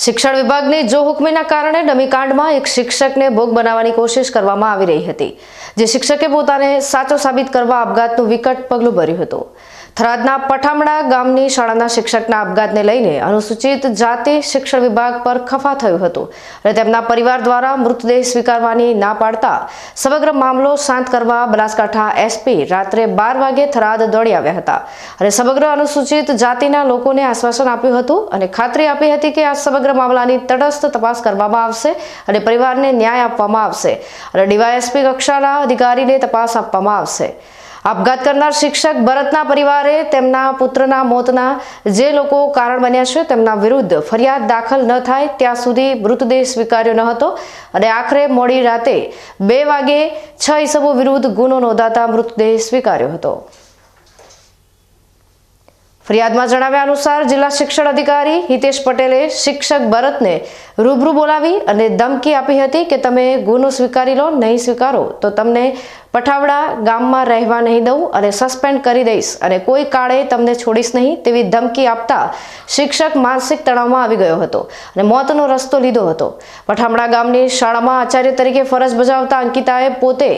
શિક્ષણ વિભાગની જો હુકમીના કારણે ડમીકાંડમાં એક શિક્ષકને ભોગ બનાવવાની કોશિશ કરવામાં આવી રહી હતી, જે શિક્ષકે પોતાને સાચો સાબિત કરવા આપઘાતનું વિકટ પગલું ભર્યું હતું. થરાદના પઠામડા ગામની શાળાના શિક્ષકના આપઘાતને લઈને અનુસૂચિત જાતિ શિક્ષણ વિભાગ પર ખફા થયું હતું અને તેમના પરિવાર દ્વારા મૃતદેહ સ્વીકારવાની ના પાડતા સમગ્ર મામલો શાંત કરવા બનાસકાંઠા એસપી રાત્રે બાર વાગે થરાદ દોડી આવ્યા હતા અને સમગ્ર અનુસૂચિત જાતિના લોકોને આશ્વાસન આપ્યું હતું અને ખાતરી આપી હતી કે આ સમગ્ર મામલાની તટસ્થ તપાસ કરવામાં આવશે અને પરિવારને ન્યાય આપવામાં આવશે અને ડીવાયએસપી કક્ષાના અધિકારીને તપાસ આપવામાં આવશે. આપઘાત કરનાર શિક્ષક ભરતના પરિવારે તેમના પુત્રના મોતના જે લોકો કારણ બન્યા છે તેમના વિરુદ્ધ ફરિયાદ દાખલ ન થાય ત્યાં સુધી મૃતદેહ સ્વીકાર્યો ન હતો અને આખરે મોડી રાતે બે વાગે છ ઈસમો વિરુદ્ધ ગુનો નોંધાતા મૃતદેહ સ્વીકાર્યો હતો. ફરિયાદમાં જણાવ્યા અનુસાર જિલ્લા શિક્ષણ અધિકારી હિતેશ પટેલે શિક્ષક ભરતને રૂબરૂ બોલાવી અને ધમકી આપી હતી કે તમે ગુનો સ્વીકારી લો, નહીં સ્વીકારો, તો તમને પઠાવડા ગામમાં રહેવા નહીં દઉં અને સસ્પેન્ડ કરી દઈશ અને કોઈ કાળે તમને છોડીશ નહીં તેવી ધમકી આપતા શિક્ષક માનસિક તણાવમાં આવી ગયો હતો અને મોતનો રસ્તો લીધો હતો. પઠામડા ગામની શાળામાં આચાર્ય તરીકે ફરજ બજાવતા અંકિતાએ પોતે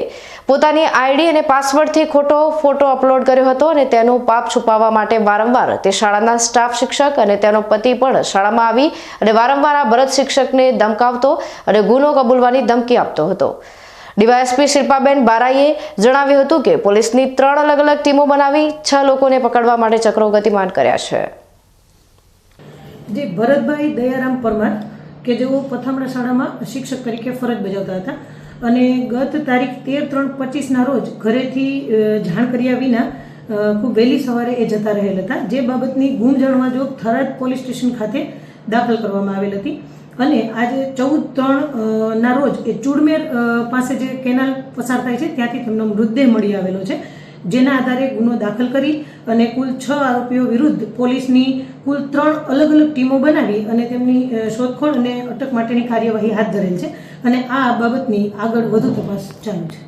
પોતાની આઈડી અને પાસવર્ડથી ખોટો ફોટો અપલોડ કર્યો હતો અને તેનું પાપ છુપાવવા માટે વારંવાર તે શાળાના સ્ટાફ શિક્ષક અને તેનો પતિ પણ શાળામાં આવી અને વારંવાર આ ભરત શિક્ષકને ધમકાવતો અને ગુનો કબૂલવાની ધમકી આપતો હતો. ડીવાયએસપી શિલ્પાબેન બારાઈએ જણાવ્યું હતું કે પોલીસની ત્રણ અલગ અલગ ટીમો બનાવી છ લોકોને પકડવા માટે ચક્રો ગતિમાન કર્યા છે. જે, ભરતભાઈ દયારામ પરમાર, કે જેઓ પથામણા શાળામાં શિક્ષક તરીકે ફરજ બજાવતા હતા અને ગત તારીખ તેર ત્રણ પચીસના રોજ ઘરેથી જાણ કર્યા વિના ખૂબ વહેલી સવારે એ જતા રહેલ હતા. જે બાબતની ગુમ જાણવા જોગ થરાદ પોલીસ સ્ટેશન ખાતે દાખલ કરવામાં આવેલ હતી. અને આજે ચૌદ ત્રણ ના રોજ એ ચૂડમેર પાસે જે કેનાલ પસાર થાય છે, ત્યાંથી તેમનો મૃતદેહ મળી આવેલો છે. જેના આધારે ગુનો દાખલ કરી અને કુલ છ આરોપીઓ વિરુદ્ધ પોલીસની કુલ ત્રણ અલગ અલગ ટીમો બનાવી અને તેમની શોધખોળ અને અટક માટેની કાર્યવાહી હાથ ધરેલ છે. અને આ બાબતની આગળ વધુ તપાસ ચાલુ છે.